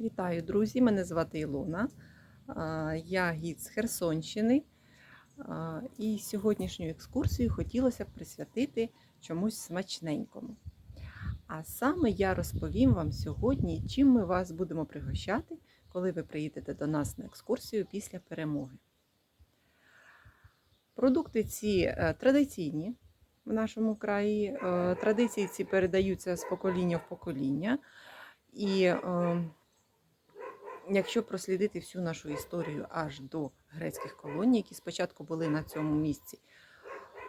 Вітаю, друзі! Мене звати Ілона. Я гід з Херсонщини. І сьогоднішню екскурсію хотілося б присвятити чомусь смачненькому. А саме я розповім вам сьогодні, чим ми вас будемо пригощати, коли ви приїдете до нас на екскурсію після перемоги. Продукти ці е, традиційні в нашому краї. Е, Традиції ці передаються з покоління в покоління. І е, якщо прослідити всю нашу історію аж до грецьких колоній, які спочатку були на цьому місці,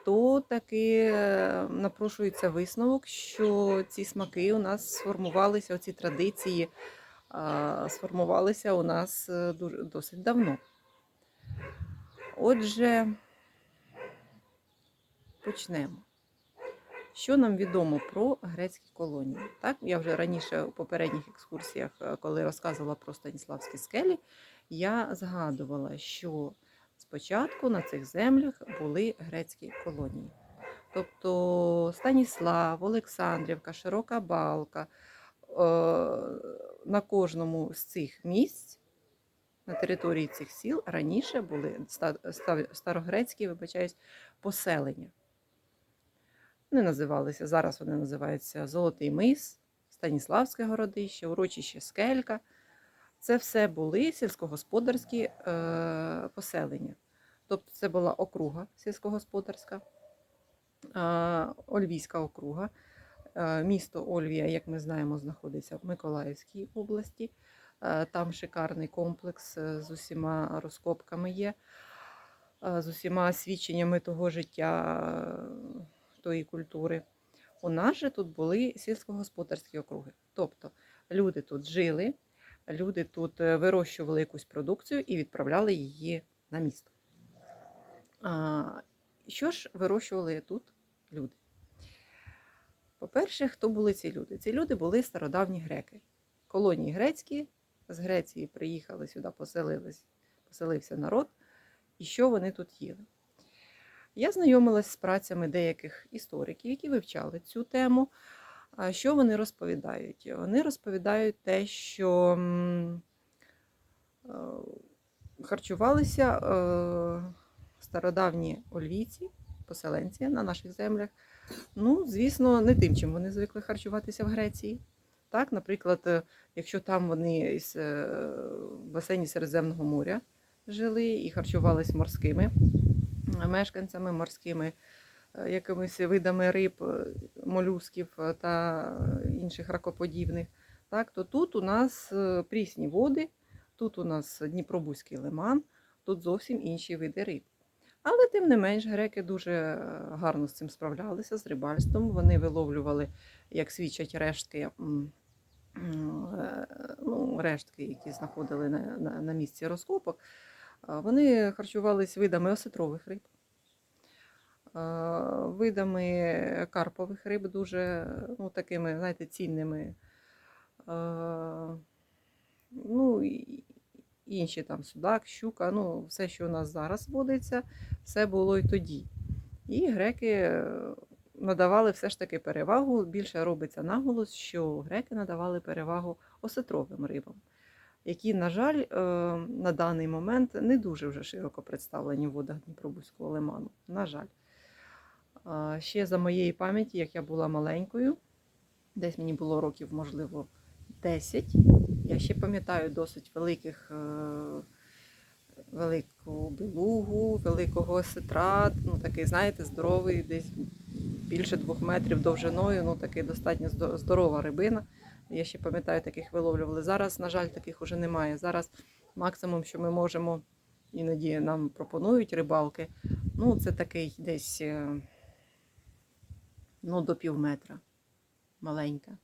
то таки е, напрошується висновок, що ці смаки у нас сформувалися, оці традиції сформувалися у нас е, дуже досить давно. Отже, почнемо. Що нам відомо про грецькі колонії? Так, я вже раніше у попередніх екскурсіях, е, коли розказувала про Станіславські скелі, я згадувала, що спочатку на цих землях були грецькі колонії. Тобто Станіслав, Олександрівка, Широка Балка. е, На кожному з цих місць, на території цих сіл, раніше були ста- ста- старогрецькі, вибачаюсь, поселення. Вони називалися, зараз вони називаються Золотий мис, Станіславське городище, урочище Скелька. Це все були сільськогосподарські е, поселення. Тобто це була округа сільськогосподарська, е, Ольвійська округа. Е, місто Ольвія, як ми знаємо, знаходиться в Миколаївській області. Е, там шикарний комплекс е, з усіма розкопками є, е, з усіма свідченнями того життя тої культури. У нас же тут були сільськогосподарські округи. Тобто люди тут жили, люди тут е, вирощували якусь продукцію і відправляли її на місто. А, що ж вирощували тут люди? По-перше, хто були ці люди? Ці люди були стародавні греки. Колонії грецькі, з Греції приїхали сюди, поселились, поселився народ. І що вони тут їли? Я знайомилась з працями деяких істориків, які вивчали цю тему. Що вони розповідають? Вони розповідають те, що е, харчувалися е, стародавні ольвійці, поселенці на наших землях. Ну, звісно, не тим, чим вони звикли харчуватися в Греції. Так, наприклад, е, якщо там вони е, басейні Середземного моря жили і харчувались морськими мешканцями, морськими е, якимись видами риб, е, молюсків е, та інших ракоподібних, так, то тут у нас прісні води, тут у нас Дніпробузький лиман, тут зовсім інші види риб. Але тим не менш греки дуже гарно з цим справлялися, з рибальством. Вони виловлювали, як свідчать рештки, ну, рештки, які знаходили на, на, на місці розкопок. Вони харчувались видами осетрових риб, видами карпових риб, дуже ну, такими, знаєте, цінними. Ну, інші там судак, щука, ну, все, що у нас зараз водиться, все було і тоді. І греки е, надавали все ж таки перевагу. Більше робиться наголос, що греки надавали перевагу осетровим рибам які, на жаль, е, на даний момент не дуже вже широко представлені в водах Дніпробузького лиману. На жаль. Ще за моєї пам'яті, як я була маленькою, десь мені було років, можливо, 10. Я ще пам'ятаю досить великих, е, велику білугу, великого сетра, ну такий, знаєте, здоровий, десь більше двох метрів довжиною, ну такий достатньо здорова рибина. Я ще пам'ятаю, таких виловлювали. Зараз, на жаль, таких уже немає. Зараз максимум, що ми можемо, іноді нам пропонують рибалки. Ну, це такий десь е, ну, до пів метра. Маленька.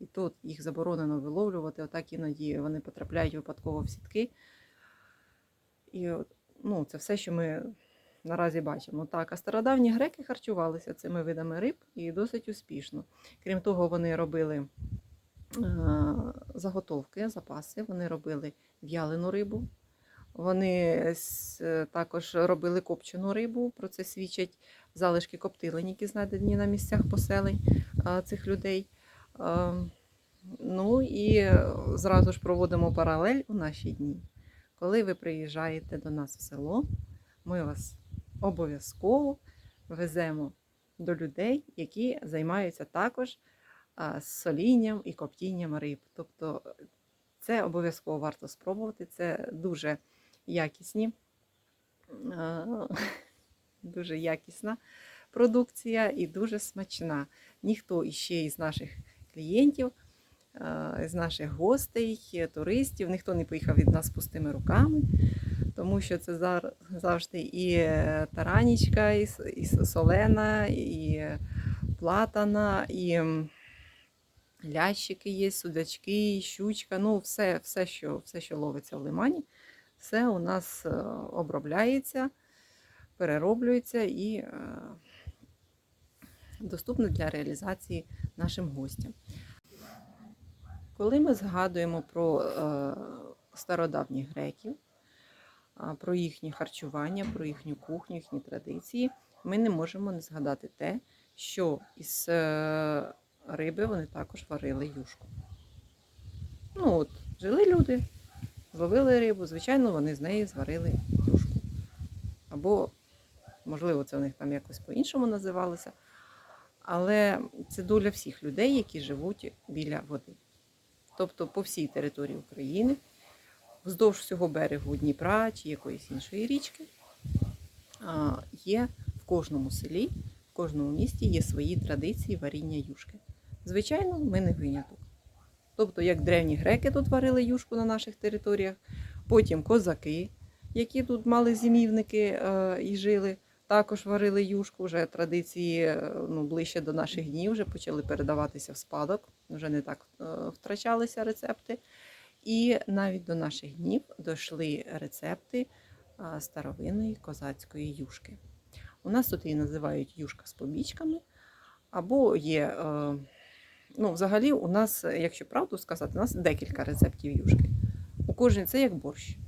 І тут їх заборонено виловлювати. Отак іноді вони потрапляють випадково в сітки. І ну, це все, що ми наразі бачимо. Так, а стародавні греки харчувалися цими видами риб і досить успішно. Крім того, вони робили заготовки, запаси, вони робили в'ялену рибу. Вони е, також робили копчену рибу. Про це свідчать залишки коптилень, які знайдені на місцях поселень е, цих людей. Е, Ну і е, зразу ж проводимо паралель у наші дні. Коли ви приїжджаєте до нас в село, ми вас обов'язково веземо до людей, які займаються також а, солінням і коптінням риб. Тобто це обов'язково варто спробувати. Це дуже якісні, дуже якісна продукція і дуже смачна. Ніхто іще із наших клієнтів, з наших гостей, туристів, ніхто не поїхав від нас пустими руками. Тому що це завжди і е, таранічка, і, солена, і платана, і лящики є, судачки, щучка. Ну, все, все, що, все, що ловиться в лимані, все у нас е, обробляється, перероблюється і е, доступно для реалізації нашим гостям. Коли ми згадуємо про е, стародавніх греків, про їхнє харчування, про їхню кухню, їхні традиції, ми не можемо не згадати те, що із риби вони також варили юшку. Ну от, жили люди, зловили рибу, звичайно, вони з неї зварили юшку. Або, можливо, це у них там якось по-іншому називалося. Але це доля всіх людей, які живуть біля води. Тобто по всій території України вздовж всього берегу Дніпра чи якоїсь іншої річки є в кожному селі, в кожному місті є свої традиції варіння юшки. Звичайно, ми не виняток. Тобто, як древні греки тут варили юшку на наших територіях, потім козаки, які тут мали зимівники е, і жили, також варили юшку. Вже традиції е, ну, ближче до наших днів вже почали передаватися в спадок, вже не так е, втрачалися рецепти. І навіть до наших днів дійшли рецепти старовинної козацької юшки. У нас тут її називають юшка з побічками, або є, ну, взагалі, у нас, якщо правду сказати, у нас декілька рецептів юшки. У кожній це як борщ.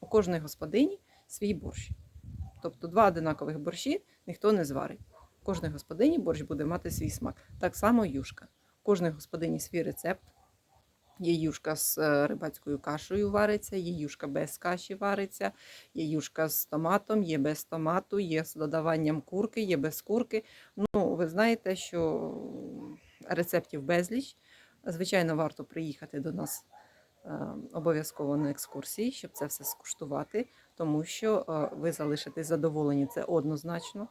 У кожної господині свій борщ. Тобто два одинакових борщі ніхто не зварить. У кожної господині борщ буде мати свій смак. Так само юшка. У кожної господині свій рецепт. Є юшка з е, рибацькою кашею вариться, є юшка без каші вариться, є юшка з томатом, є без томату, є з додаванням курки, є без курки. Ну, ви знаєте, що рецептів безліч. Звичайно, варто приїхати до нас е, обов'язково на екскурсії, щоб це все скуштувати, тому що е, ви залишитесь задоволені це однозначно.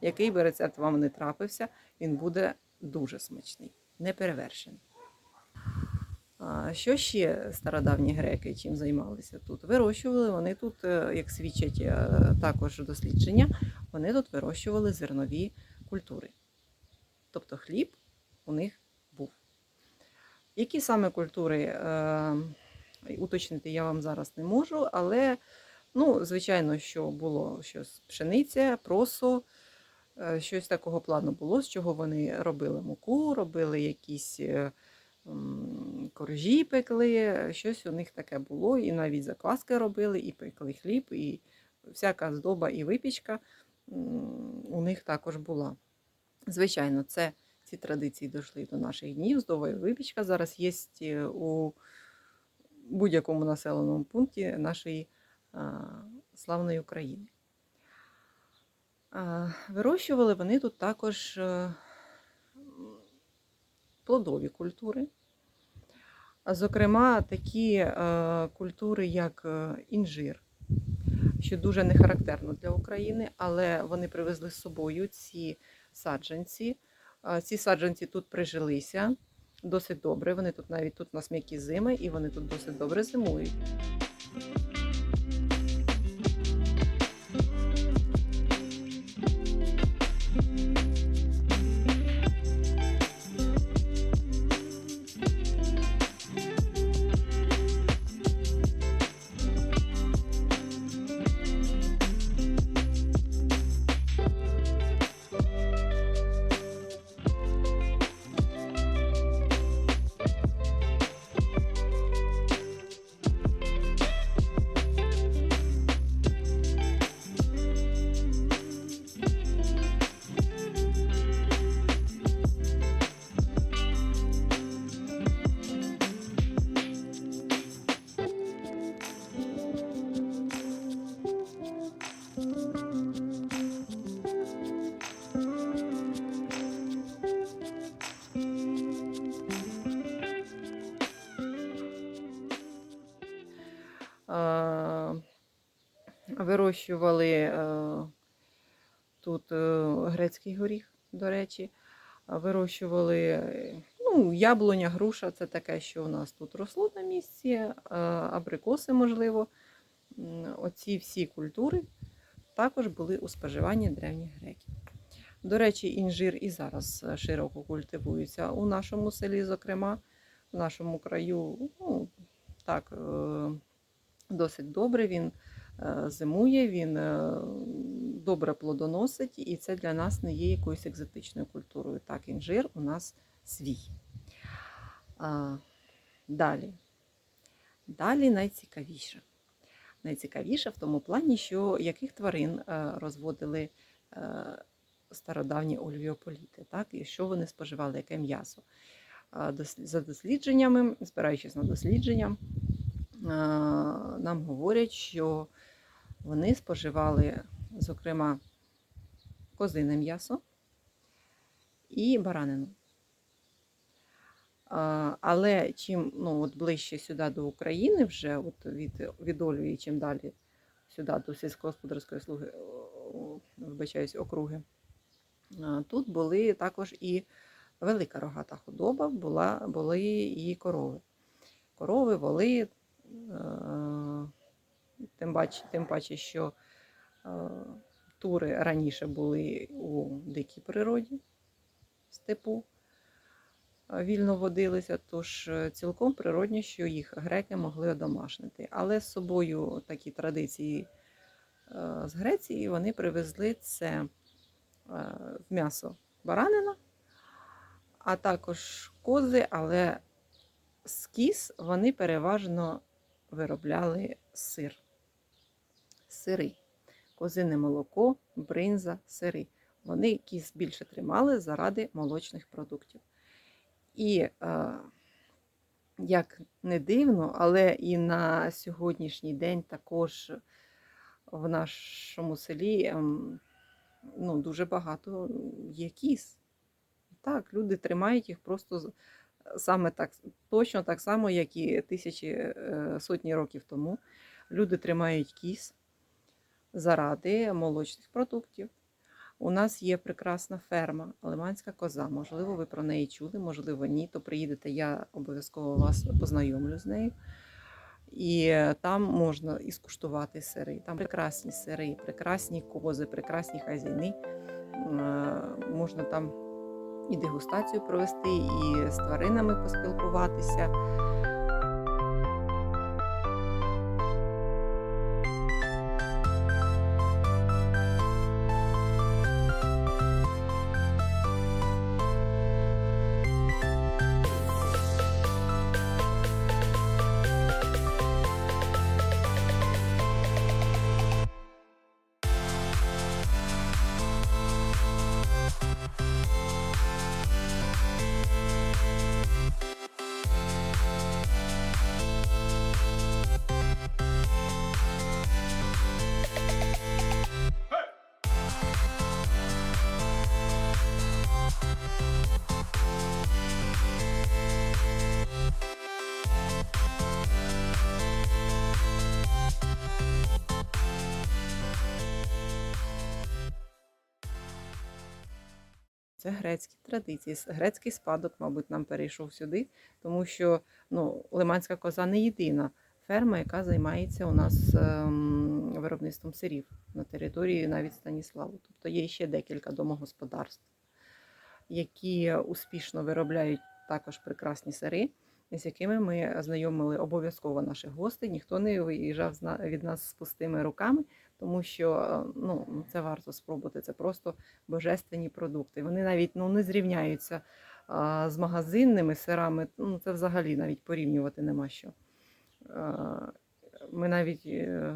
Який би рецепт вам не трапився, він буде дуже смачний, неперевершений. Що ще стародавні греки чим займалися тут? Вирощували вони тут, е, як свідчать також дослідження, вони тут вирощували зернові культури. Тобто хліб у них був. Які саме культури е, уточнити я вам зараз не можу, але, ну, звичайно, що було щось пшениця, просо, е, щось такого плану було, з чого вони робили муку, робили якісь. е, коржі пекли, щось у них таке було, і навіть закваски робили, і пекли хліб, і всяка здоба і випічка у них також була. Звичайно, це ці традиції дійшли до наших днів. Здоба випічка зараз є е, у будь-якому населеному пункті нашої а, славної України. А, Вирощували вони тут також е, плодові культури. Зокрема, такі е, культури, як інжир, що дуже не характерно для України, але вони привезли з собою ці саджанці. Ці саджанці тут прижилися досить добре. Вони тут навіть тут у нас м'які зими, і вони тут досить добре зимують. Вирощували е, тут е, грецький горіх, до речі. Вирощували ну, яблуня, груша це таке, що у нас тут росло на місці, е, абрикоси, можливо. Оці всі культури також були у споживанні древніх греків. До речі, інжир і зараз широко культивується у нашому селі, зокрема, в нашому краю. Ну, так, досить добре. Він зимує, він е, добре плодоносить, і це для нас не є якоюсь екзотичною культурою. Так, інжир у нас свій. Далі. Далі найцікавіше. Найцікавіше в тому плані, що яких тварин е, розводили е, стародавні ольвіополіти, так, і що вони споживали, яке м'ясо. За дослідженнями, спираючись на дослідження, нам говорять, що вони споживали, зокрема, козине м'ясо і баранину. Але чим ну, от ближче сюди до України, вже от від, від Ольвії, чим далі сюди до сільськогосподарської слуги, вибачаюсь, округи, тут були також і велика рогата худоба, була, були і корови. Корови, воли, е, тим, паче, тим паче, що е, тури раніше були у дикій природі, степу, е, вільно водилися, тож е, цілком природні, що їх греки могли одомашнити. Але з собою такі традиції е, з Греції вони привезли це е, м'ясо баранина, а також кози, але з кіз вони переважно виробляли сир. Сири. Козине молоко, бринза, сири. Вони кіз більше тримали заради молочних продуктів. І, е, як не дивно, але і на сьогоднішній день також в нашому селі ем, ну, дуже багато є кіз. Так, люди тримають їх просто саме так, точно так само, як і тисячі е, сотні років тому. Люди тримають кіз заради молочних продуктів. У нас є прекрасна ферма Лиманська коза. Можливо, ви про неї чули, можливо, ні. То приїдете, я обов'язково вас познайомлю з нею. І там можна і скуштувати сири. Там прекрасні сири, прекрасні кози, прекрасні хазяйни. Е, Можна там і дегустацію провести, і з тваринами поспілкуватися. Це грецькі традиції. Грецький спадок, мабуть, нам перейшов сюди, тому що ну, Лиманська коза не єдина ферма, яка займається у нас ем, виробництвом сирів на території навіть Станіславу. Тобто є ще декілька домогосподарств, які успішно виробляють також прекрасні сири, з якими ми знайомили обов'язково наших гостей. Ніхто не виїжджав від нас з пустими руками, тому що е, ну, це варто спробувати. Це просто божественні продукти. Вони навіть ну, не зрівняються а, з магазинними сирами. Ну, це взагалі навіть порівнювати нема що. А, Ми навіть, е,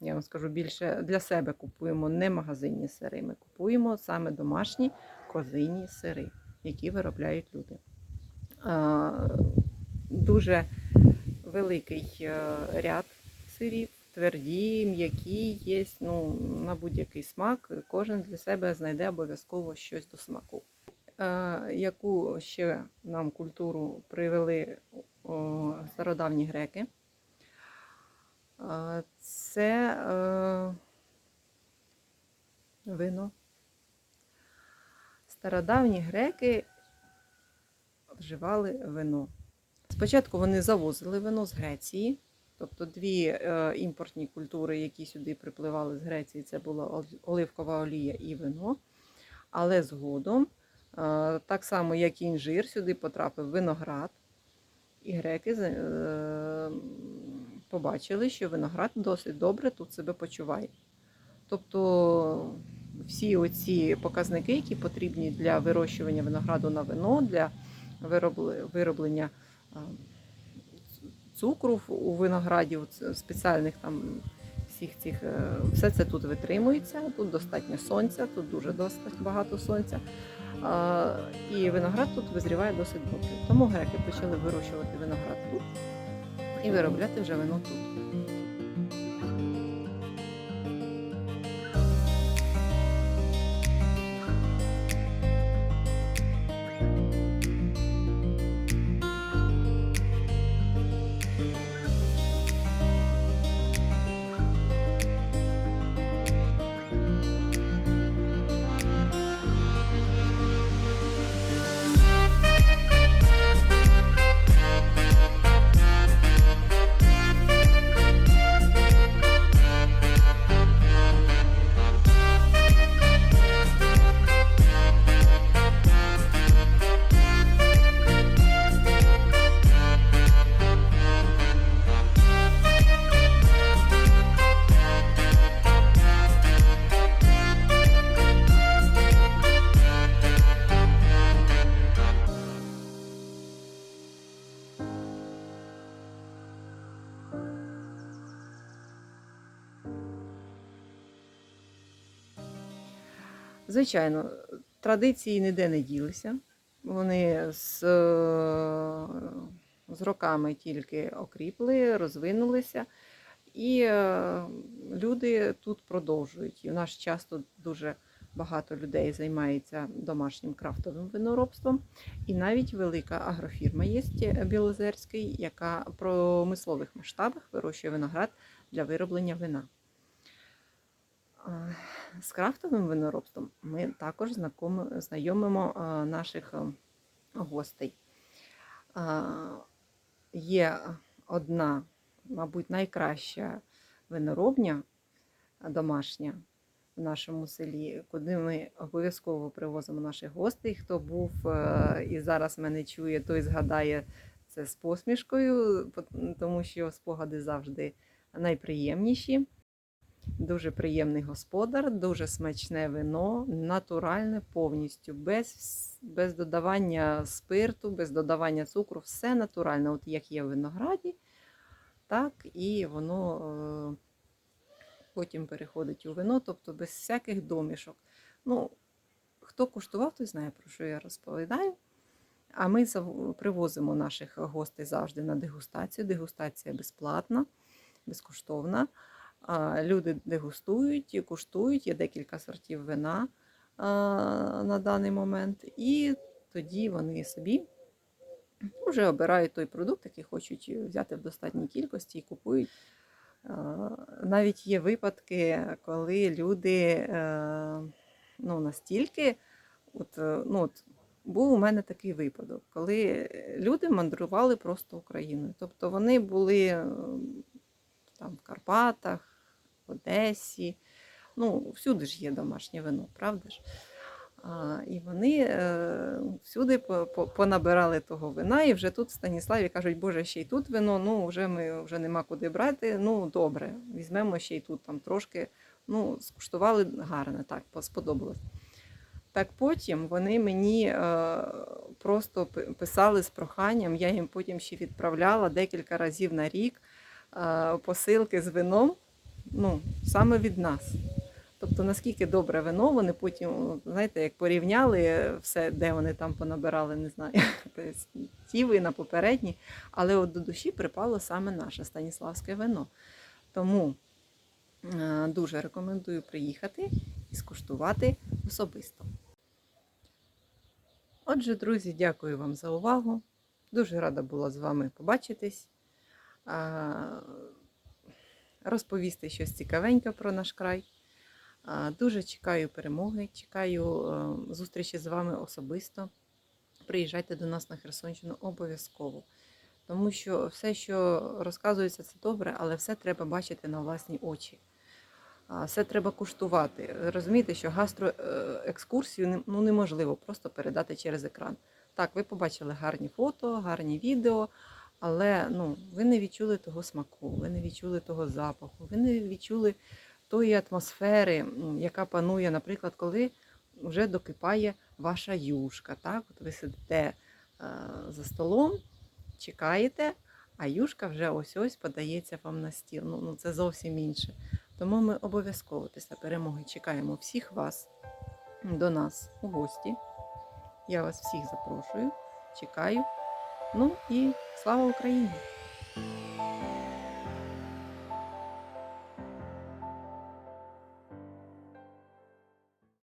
я вам скажу, більше для себе купуємо не магазинні сири. Ми купуємо саме домашні козині сири, які виробляють люди. А, Дуже великий е, ряд сирів, тверді, м'які, є ну, на будь-який смак. Кожен для себе знайде обов'язково щось до смаку. Е, Яку ще нам культуру привели стародавні греки? А, Це е, вино. Стародавні греки вживали вино. Спочатку вони завозили вино з Греції, тобто дві е, імпортні культури, які сюди припливали з Греції, це була оливкова олія і вино. Але згодом, е, так само як і інжир, сюди потрапив виноград. І греки е, побачили, що виноград досить добре тут себе почуває. Тобто всі оці показники, які потрібні для вирощування винограду на вино, для вироблення цукру у винограді, у спеціальних там всіх цих, е, все це тут витримується, тут достатньо сонця, тут дуже достатньо багато сонця. І виноград тут визріває досить добре. Тому греки почали вирощувати виноград тут і виробляти вже вино тут. Звичайно, традиції ніде не ділися. Вони з, з роками тільки окріпли, розвинулися. І е, люди тут продовжують. І в наш час дуже багато людей займається домашнім крафтовим виноробством. І навіть велика агрофірма є Білозерський, яка в промислових масштабах вирощує виноград для вироблення вина. З крафтовим виноробством ми також знайомимо а, наших а, гостей. А, Є одна, мабуть, найкраща виноробня домашня в нашому селі, куди ми обов'язково привозимо наших гостей. Хто був е, і зараз мене чує, той згадає це з посмішкою, тому що спогади завжди найприємніші. Дуже приємний господар, дуже смачне вино, натуральне повністю, без, без додавання спирту, без додавання цукру, все натуральне. От як є в винограді, так і воно е, потім переходить у вино, тобто без всяких домішок. Ну, хто куштував, той знає, про що я розповідаю. А ми привозимо наших гостей завжди на дегустацію. Дегустація безплатна, безкоштовна. Люди дегустують куштують, є декілька сортів вина на даний момент, і тоді вони собі вже обирають той продукт, який хочуть взяти в достатній кількості і купують. Навіть є випадки, коли люди е, ну, настільки, от, е, ну, от, був у мене такий випадок, коли люди мандрували просто Україною. Тобто вони були е, там в Карпатах, Одесі. Ну, всюди ж є домашнє вино, правда ж? А, і вони е, всюди по- по- понабирали того вина, і вже тут в Станіславі кажуть, Боже, ще й тут вино, ну вже ми вже нема куди брати. Ну, добре, візьмемо ще й тут там трошки. Ну, скуштували гарно, так, сподобалось. Так потім вони мені е, просто писали з проханням, я їм потім ще відправляла декілька разів на рік е, посилки з вином, ну, саме від нас. Тобто, наскільки добре вино, вони потім, знаєте, як порівняли все, де вони там понабирали, не знаю, ті вина попередні, але от до душі припало саме наше станіславське вино. Тому е, дуже рекомендую приїхати і скуштувати особисто. Отже, друзі, дякую вам за увагу. Дуже рада була з вами побачитись. Розповісти щось цікавеньке про наш край. Дуже чекаю перемоги, чекаю е, зустрічі з вами особисто. Приїжджайте до нас на Херсонщину обов'язково. Тому що все, що розказується, це добре, але все треба бачити на власні очі. Все треба куштувати. Розумієте, що гастроекскурсію ну, неможливо просто передати через екран. Так, ви побачили гарні фото, гарні відео, але ну, ви не відчули того смаку, ви не відчули того запаху, ви не відчули тої атмосфери, яка панує, наприклад, коли вже докипає ваша юшка. Так? От ви сидите е, за столом, чекаєте, а юшка вже ось-ось подається вам на стіл. Ну, ну це зовсім інше. Тому ми обов'язково після перемоги чекаємо всіх вас до нас у гості. Я вас всіх запрошую, чекаю. Ну і слава Україні!